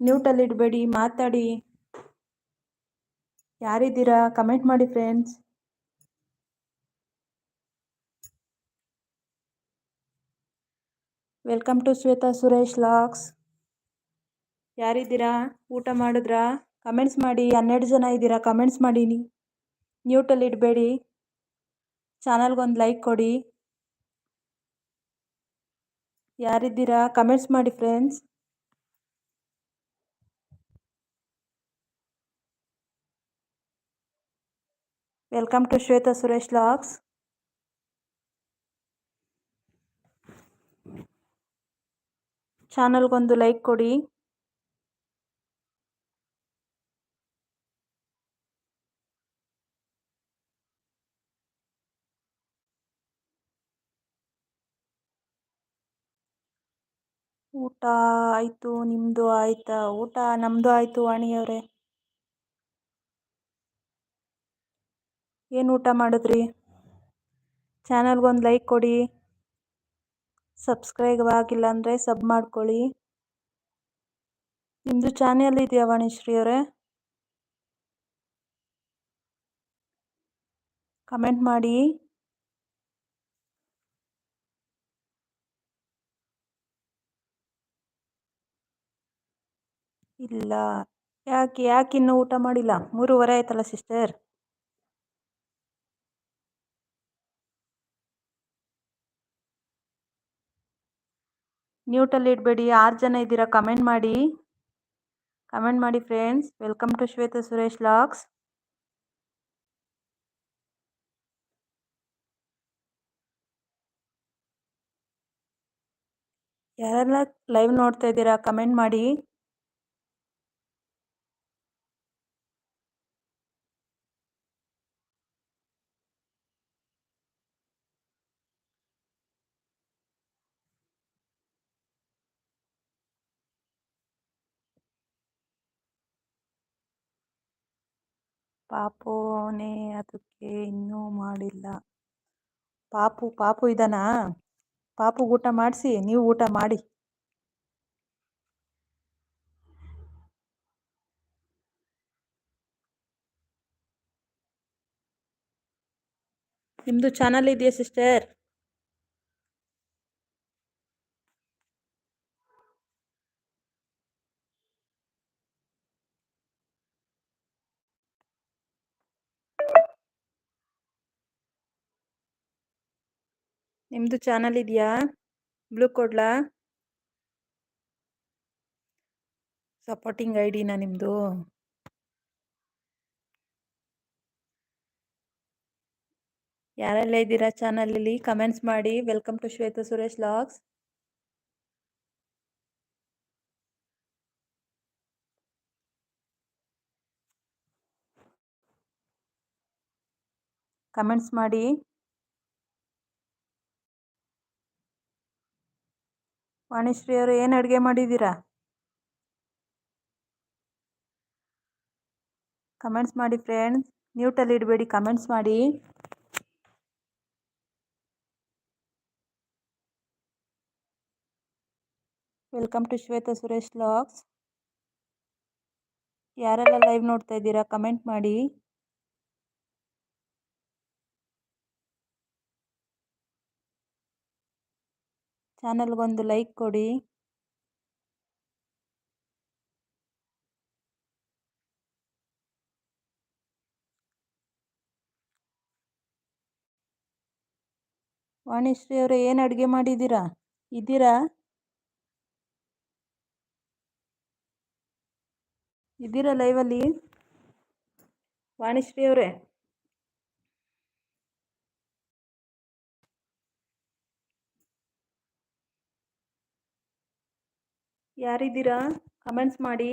ಮ್ಯೂಟಲ್ಲಿ ಇಡಬೇಡಿ, ಮಾತಾಡಿ. ಯಾರಿದ್ದೀರಾ? ಕಮೆಂಟ್ ಮಾಡಿ friends welcome to Shweta Suresh vlogs ಯಾರಿದ್ದೀರಾ? ಊಟ ಮಾಡಿದ್ರಾ? ಕಮೆಂಟ್ಸ್ ಮಾಡಿ, ಹನ್ನೆರಡು ಜನ ಇದ್ದೀರಾ? ಕಮೆಂಟ್ಸ್ ಮಾಡಿ. ಮ್ಯೂಟಲ್ಲಿ ಇಡಬೇಡಿ. ಚಾನಲ್ಗೊಂದು ಲೈಕ್ ಕೊಡಿ. ಯಾರಿದ್ದೀರಾ? ಕಮೆಂಟ್ಸ್ ಮಾಡಿ friends welcome to Shweta Suresh vlogs ಚಾನಲ್ಗೊಂದು like ಕೊಡಿ ಊಟ ಆಯಿತು ನಿಮ್ಮದು ಆಯಿತಾ? ಊಟ ನಮ್ಮದು ಆಯಿತು ವಾಣಿಯವರೇ. ಏನು ಊಟ ಮಾಡಿದ್ರಿ? ಚಾನಲ್ಗೊಂದು ಲೈಕ್ ಕೊಡಿ. ಸಬ್ಸ್ಕ್ರೈಬ್ ಆಗಿಲ್ಲ ಅಂದರೆ ಸಬ್ ಮಾಡ್ಕೊಳ್ಳಿ. ನಿಮ್ಮದು ಚಾನೆಲ್ ಇದೆಯಾ ವಾಣಿಶ್ರೀ ಅವರೇ? ಕಮೆಂಟ್ ಮಾಡಿ. ಇಲ್ಲ. ಯಾಕೆ ಯಾಕೆ ಇನ್ನೂ ಊಟ ಮಾಡಿಲ್ಲ? ಮೂರುವರೆ ಆಯ್ತಲ್ಲ ಸಿಸ್ಟರ್ ನ್ಯೂಟಲ್ಲಿ ಇಡಬೇಡಿ, ಆರು ಜನ ಇದ್ದೀರಾ? ಕಮೆಂಟ್ ಮಾಡಿ. ಕಮೆಂಟ್ ಮಾಡಿ friends welcome to Shweta Suresh vlogs ಯಾರೆಲ್ಲ ಲೈವ್ ನೋಡ್ತಾ ಇದ್ದೀರಾ? ಕಮೆಂಟ್ ಮಾಡಿ. ಪಾಪುನೇ ಅದಕ್ಕೆ ಇನ್ನೂ ಮಾಡಿಲ್ಲ. ಪಾಪು ಪಾಪು ಇದಾನಾ? ಪಾಪು ಊಟ ಮಾಡಿಸಿ, ನೀವು ಊಟ ಮಾಡಿ. ನಿಮ್ಮದು ಚಾನಲ್ ಇದೆಯಾ ಸಿಸ್ಟರ್ ನಿಮ್ಮದು ಚಾನಲ್ ಇದೆಯಾ? ಬ್ಲೂ ಕೊಡ್ಲಾ ಸಪೋರ್ಟಿಂಗ್ ಐ ಡಿನಾ ನಿಮ್ಮದು ಯಾರೆಲ್ಲ ಇದ್ದೀರಾ ಚಾನಲಲ್ಲಿ ಕಮೆಂಟ್ಸ್ ಮಾಡಿ. Welcome to Shweta Suresh vlogs comments ಮಾಡಿ. ವಾಣಿಶ್ರೀ ಅವರು ಏನು ಅಡುಗೆ ಮಾಡಿದ್ದೀರಾ ಕಮೆಂಟ್ಸ್ ಮಾಡಿ ಫ್ರೆಂಡ್ಸ್ ಮ್ಯೂಟಲ್ಲಿ ಇಡಬೇಡಿ ಕಮೆಂಟ್ಸ್ ಮಾಡಿ. Welcome to Shweta Suresh vlogs ಯಾರೆಲ್ಲ ಲೈವ್ ನೋಡ್ತಾ ಇದ್ದೀರಾ ಕಮೆಂಟ್ ಮಾಡಿ. ಚಾನಲ್ಗೊಂದು ಲೈಕ್ ಕೊಡಿ. ವಾಣಿಶ್ರೀ ಅವರೇ ಏನು ಅಡುಗೆ ಮಾಡಿದ್ದೀರಾ? ಇದ್ದೀರಾ? ಇದ್ದೀರಾ ಲೈವಲ್ಲಿ? ವಾಣಿಶ್ರೀ ಅವರೇ. ಯಾರಿದ್ದೀರಾ? ಕಮೆಂಟ್ಸ್ ಮಾಡಿ.